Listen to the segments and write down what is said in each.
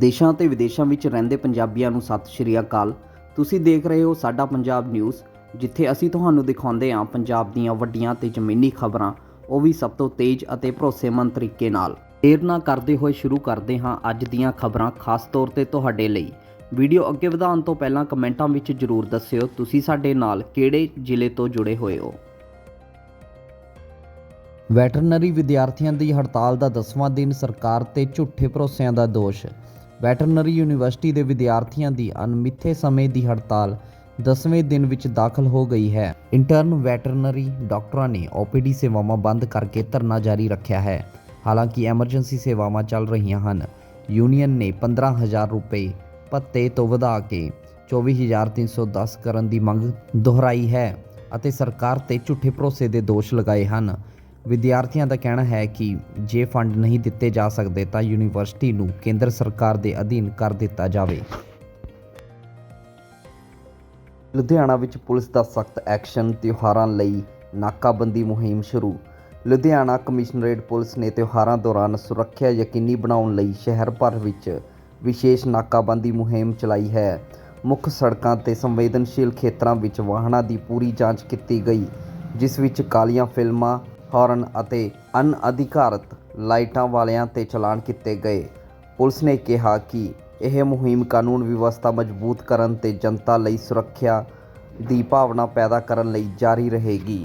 ਦੇਸ਼ਾਂ ਤੇ ਵਿਦੇਸ਼ਾਂ ਵਿੱਚ ਰਹਿੰਦੇ ਪੰਜਾਬੀਆਂ ਨੂੰ ਸਤਿ ਸ਼੍ਰੀ ਅਕਾਲ। ਤੁਸੀਂ ਦੇਖ ਰਹੇ ਹੋ ਸਾਡਾ ਪੰਜਾਬ ਨਿਊਜ਼, ਜਿੱਥੇ ਅਸੀਂ ਤੁਹਾਨੂੰ ਦਿਖਾਉਂਦੇ ਹਾਂ ਪੰਜਾਬ ਦੀਆਂ ਵੱਡੀਆਂ ਤੇ ਜ਼ਮੀਨੀ ਖਬਰਾਂ। ਉਹ ਵੀ ਸਭ ਤੋਂ ਤੇਜ਼ ਅਤੇ ਭਰੋਸੇਮੰਦ ਤਰੀਕੇ ਨਾਲ। ਦੇਰ ਨਾ ਕਰਦੇ ਹੋਏ ਸ਼ੁਰੂ ਕਰਦੇ ਹਾਂ ਅੱਜ ਦੀਆਂ ਖਬਰਾਂ, ਖਾਸ ਤੌਰ ਤੇ ਤੁਹਾਡੇ ਲਈ। ਵੀਡੀਓ ਅੱਗੇ ਵਧਾਉਣ ਤੋਂ ਪਹਿਲਾਂ ਕਮੈਂਟਾਂ ਵਿੱਚ ਜਰੂਰ ਦੱਸਿਓ, ਤੁਸੀਂ ਸਾਡੇ ਨਾਲ ਕਿਹੜੇ ਜ਼ਿਲ੍ਹੇ ਤੋਂ ਜੁੜੇ ਹੋਏ ਹੋ? ਵੈਟਰਨਰੀ ਵਿਦਿਆਰਥੀਆਂ ਦੀ ਹੜਤਾਲ ਦਾ 10ਵਾਂ ਦਿਨ ਸਰਕਾਰ ਤੇ ਝੂਠੇ ਭਰੋਸਿਆਂ ਦਾ ਦੋਸ਼। ਵੈਟਰਨਰੀ ਯੂਨੀਵਰਸਿਟੀ ਦੇ ਵਿਦਿਆਰਥੀਆਂ ਦੀ ਅਣਮਿੱਥੇ ਸਮੇਂ ਦੀ ਹੜਤਾਲ 10ਵੇਂ ਦਿਨ ਵਿੱਚ ਦਾਖਲ ਹੋ ਗਈ ਹੈ। ਇੰਟਰਨ ਵੈਟਰਨਰੀ ਡਾਕਟਰਾਂ ਨੇ ਓਪੀਡੀ ਸੇਵਾਵਾਂ ਬੰਦ ਕਰਕੇ ਧਰਨਾ ਜਾਰੀ ਰੱਖਿਆ ਹੈ। ਹਾਲਾਂਕਿ ਐਮਰਜੈਂਸੀ ਸੇਵਾਵਾਂ ਚੱਲ ਰਹੀਆਂ ਹਨ। ਯੂਨੀਅਨ ਨੇ 15000 ਰੁਪਏ ਭੱਤੇ ਤੋਂ ਵਧਾ ਕੇ 24310 ਕਰਨ ਦੀ ਮੰਗ ਦੁਹਰਾਈ ਹੈ ਅਤੇ ਸਰਕਾਰ ਤੇ ਝੂਠੇ ਭਰੋਸੇ ਦੇ ਦੋਸ਼ ਲਗਾਏ ਹਨ। ਵਿਦਿਆਰਥੀਆਂ ਦਾ ਕਹਿਣਾ ਹੈ ਕਿ ਜੇ ਫੰਡ ਨਹੀਂ ਦਿੱਤੇ ਜਾ ਸਕਦੇ ਤਾਂ ਯੂਨੀਵਰਸਿਟੀ ਨੂੰ ਕੇਂਦਰ ਸਰਕਾਰ ਦੇ ਅਧੀਨ ਕਰ ਦਿੱਤਾ ਜਾਵੇ। ਲੁਧਿਆਣਾ ਵਿੱਚ ਪੁਲਿਸ ਦਾ ਸਖਤ ਐਕਸ਼ਨ, ਤਿਉਹਾਰਾਂ ਲਈ ਨਾਕਾਬੰਦੀ ਮੁਹਿੰਮ ਸ਼ੁਰੂ। ਲੁਧਿਆਣਾ ਕਮਿਸ਼ਨਰੇਟ ਪੁਲਿਸ ਨੇ ਤਿਉਹਾਰਾਂ ਦੌਰਾਨ ਸੁਰੱਖਿਆ ਯਕੀਨੀ ਬਣਾਉਣ ਲਈ ਸ਼ਹਿਰ ਭਰ ਵਿੱਚ ਵਿਸ਼ੇਸ਼ ਨਾਕਾਬੰਦੀ ਮੁਹਿੰਮ ਚਲਾਈ ਹੈ। ਮੁੱਖ ਸੜਕਾਂ ਤੇ ਸੰਵੇਦਨਸ਼ੀਲ ਖੇਤਰਾਂ ਵਿੱਚ ਵਾਹਨਾਂ ਦੀ ਪੂਰੀ ਜਾਂਚ ਕੀਤੀ ਗਈ, ਜਿਸ ਵਿੱਚ ਕਾਲੀਆਂ ਫਿਲਮਾਂ ਹਾਰਨ ਅਤੇ ਅਨਅਧਿਕਾਰਤ ਲਾਈਟਾਂ ਵਾਲਿਆਂ ਤੇ ਚਲਾਨ ਕੀਤੇ ਗਏ। ਪੁਲਿਸ ਨੇ ਕਿਹਾ ਕਿ ਇਹ ਮੁਹਿੰਮ ਕਾਨੂੰਨ ਵਿਵਸਥਾ ਮਜ਼ਬੂਤ ਕਰਨ ਤੇ ਜਨਤਾ ਲਈ ਸੁਰੱਖਿਆ ਦੀ ਭਾਵਨਾ ਪੈਦਾ ਕਰਨ ਲਈ ਜਾਰੀ ਰਹੇਗੀ।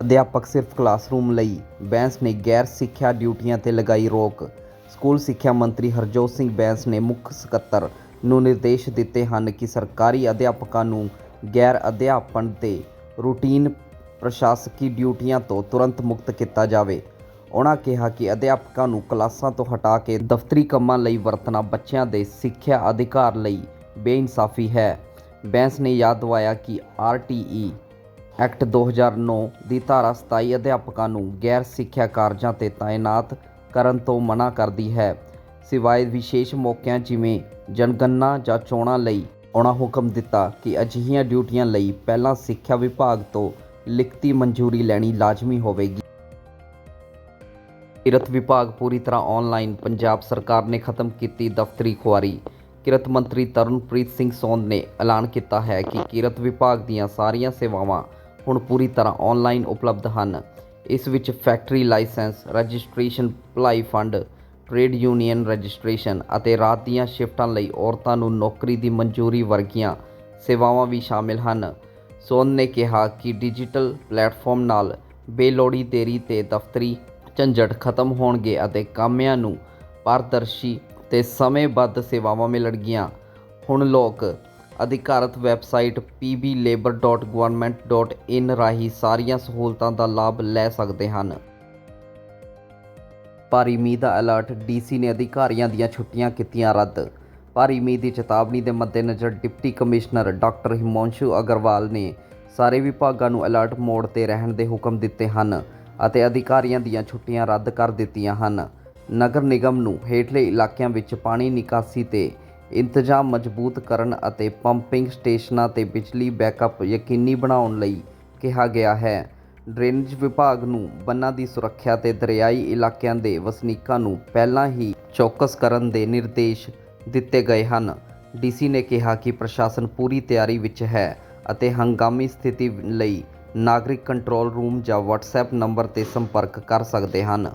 ਅਧਿਆਪਕ ਸਿਰਫ ਕਲਾਸਰੂਮ ਲਈ ਬੈਂਸ ਨੇ ਗੈਰ ਸਿੱਖਿਆ ਡਿਊਟੀਆਂ ਤੇ ਲਗਾਈ ਰੋਕ। ਸਕੂਲ ਸਿੱਖਿਆ ਮੰਤਰੀ ਹਰਜੋਤ ਸਿੰਘ ਬੈਂਸ ਨੇ ਮੁੱਖ ਸਕੱਤਰ ਨੂੰ ਨਿਰਦੇਸ਼ ਦਿੱਤੇ ਹਨ ਕਿ ਸਰਕਾਰੀ ਅਧਿਆਪਕਾਂ ਨੂੰ ਗੈਰ ਅਧਿਆਪਨ ਤੇ ਰੂਟੀਨ ਪ੍ਰਸ਼ਾਸਕੀ ਡਿਊਟੀਆਂ ਤੋਂ ਤੁਰੰਤ ਮੁਕਤ ਕੀਤਾ ਜਾਵੇ। ਉਹਨਾਂ ਕਿਹਾ ਕਿ ਅਧਿਆਪਕਾਂ ਨੂੰ ਕਲਾਸਾਂ ਤੋਂ ਹਟਾ ਕੇ ਦਫ਼ਤਰੀ ਕੰਮਾਂ ਲਈ ਵਰਤਣਾ ਬੱਚਿਆਂ ਦੇ ਸਿੱਖਿਆ ਅਧਿਕਾਰ ਲਈ ਬੇਇਨਸਾਫੀ ਹੈ। ਬੈਂਸ ਨੇ ਯਾਦ ਦਿਵਾਇਆ ਕਿ ਆਰਟੀਈ ਐਕਟ 2009 ਦੀ ਧਾਰਾ 27 ਅਧਿਆਪਕਾਂ ਨੂੰ ਗੈਰ ਸਿੱਖਿਆ ਕਾਰਜਾਂ ਤੇ ਤਾਇਨਾਤ ਕਰਨ ਤੋਂ ਮਨਾ ਕਰਦੀ ਹੈ। ਸਿਵਾਏ ਵਿਸ਼ੇਸ਼ ਮੌਕਿਆਂ ਜਿਵੇਂ ਜਨਗਣਨਾ ਜਾਂ ਚੋਣਾਂ ਲਈ ਉਹਨਾਂ ਹੁਕਮ ਦਿੱਤਾ ਕਿ ਅਜਿਹੀਆਂ ਡਿਊਟੀਆਂ ਲਈ ਪਹਿਲਾਂ ਸਿੱਖਿਆ ਵਿਭਾਗ ਤੋਂ ਲਿਖਤੀ ਮਨਜ਼ੂਰੀ ਲੈਣੀ ਲਾਜ਼ਮੀ ਹੋਵੇਗੀ। ਕਿਰਤ ਵਿਭਾਗ ਪੂਰੀ ਤਰ੍ਹਾਂ ਆਨਲਾਈਨ ਪੰਜਾਬ ਸਰਕਾਰ ਨੇ ਖਤਮ ਕੀਤੀ ਦਫ਼ਤਰੀ ਖੁਆਰੀ। ਕਿਰਤ ਮੰਤਰੀ ਤਰਨਪ੍ਰੀਤ ਸਿੰਘ ਸੌਂਦ ਨੇ ਐਲਾਨ ਕੀਤਾ ਹੈ ਕਿ ਕਿਰਤ ਵਿਭਾਗ ਦੀਆਂ ਸਾਰੀਆਂ ਸੇਵਾਵਾਂ ਹੁਣ ਪੂਰੀ ਤਰ੍ਹਾਂ ਆਨਲਾਈਨ ਉਪਲਬਧ ਹਨ। ਇਸ ਵਿੱਚ ਫੈਕਟਰੀ ਲਾਇਸੈਂਸ ਰਜਿਸਟ੍ਰੇਸ਼ਨ ਭਲਾਈ ਫੰਡ ਟ੍ਰੇਡ ਯੂਨੀਅਨ ਰਜਿਸਟ੍ਰੇਸ਼ਨ ਅਤੇ ਰਾਤ ਦੀਆਂ ਸ਼ਿਫਟਾਂ ਲਈ ਔਰਤਾਂ ਨੂੰ ਨੌਕਰੀ ਦੀ ਮਨਜ਼ੂਰੀ ਵਰਗੀਆਂ ਸੇਵਾਵਾਂ ਵੀ ਸ਼ਾਮਿਲ ਹਨ। ਸੋਨ ਨੇ ਕਿਹਾ ਕਿ ਡਿਜੀਟਲ ਪਲੇਟਫਾਰਮ ਨਾਲ ਬੇਲੋੜੀ ਦੇਰੀ ਤੇ ਦਫ਼ਤਰੀ ਝੰਜਟ ਖਤਮ ਹੋਣਗੇ ਅਤੇ ਕਾਮਿਆਂ ਨੂੰ ਪਾਰਦਰਸ਼ੀ ਤੇ ਸਮੇਂਬੱਧ ਸੇਵਾਵਾਂ ਮਿਲਣਗੀਆਂ। ਹੁਣ ਲੋਕ ਅਧਿਕਾਰਤ ਵੈਬਸਾਈਟ pblabor.government.in ਰਾਹੀਂ ਸਾਰੀਆਂ ਸਹੂਲਤਾਂ ਦਾ ਲਾਭ ਲੈ ਸਕਦੇ ਹਨ। ਭਾਰੀ ਮੀਂਹ ਦਾ ਅਲਰਟ ਡੀਸੀ ਨੇ ਅਧਿਕਾਰੀਆਂ ਦੀਆਂ ਛੁੱਟੀਆਂ ਕੀਤੀਆਂ ਰੱਦ ਭਾਰੀ ਮੀਂਹ ਦੀ ਚੇਤਾਵਨੀ ਦੇ ਮੱਦੇਨਜ਼ਰ deputy commissioner doctor Himanshu Agarwal ਨੇ ਸਾਰੇ ਵਿਭਾਗਾਂ ਨੂੰ ਅਲਰਟ ਮੋਡ ਤੇ ਰਹਿਣ ਦੇ ਹੁਕਮ ਦਿੱਤੇ ਹਨ ਅਤੇ ਅਧਿਕਾਰੀਆਂ ਦੀਆਂ ਛੁੱਟੀਆਂ ਰੱਦ ਕਰ ਦਿੱਤੀਆਂ ਹਨ। ਨਗਰ ਨਿਗਮ ਨੂੰ ਹੇਠਲੇ ਇਲਾਕਿਆਂ ਵਿੱਚ ਪਾਣੀ ਨਿਕਾਸੀ ਤੇ ਇੰਤਜ਼ਾਮ ਮਜ਼ਬੂਤ ਕਰਨ ਅਤੇ ਪੰਪਿੰਗ ਸਟੇਸ਼ਨਾਂ ਤੇ ਬਿਜਲੀ ਬੈਕਅਪ ਯਕੀਨੀ ਬਣਾਉਣ ਲਈ ਕਿਹਾ ਗਿਆ ਹੈ। ਡਰੇਨੇਜ ਵਿਭਾਗ ਨੂੰ ਬੰਨਾਂ ਦੀ ਸੁਰੱਖਿਆ ਤੇ ਦਰਿਆਈ ਇਲਾਕਿਆਂ ਦੇ ਵਸਨੀਕਾਂ ਨੂੰ ਪਹਿਲਾਂ ਹੀ ਚੌਕਸ ਕਰਨ ਦੇ ਨਿਰਦੇਸ਼ ਦਿੱਤੇ ਗਏ ਹਨ। ਡੀਸੀ ਨੇ ਕਿਹਾ ਕਿ ਪ੍ਰਸ਼ਾਸਨ ਪੂਰੀ ਤਿਆਰੀ ਵਿੱਚ ਹੈ ਅਤੇ ਹੰਗਾਮੀ ਸਥਿਤੀ ਲਈ ਨਾਗਰਿਕ ਕੰਟਰੋਲ ਰੂਮ ਜਾਂ WhatsApp ਨੰਬਰ ਤੇ ਸੰਪਰਕ ਕਰ ਸਕਦੇ ਹਨ।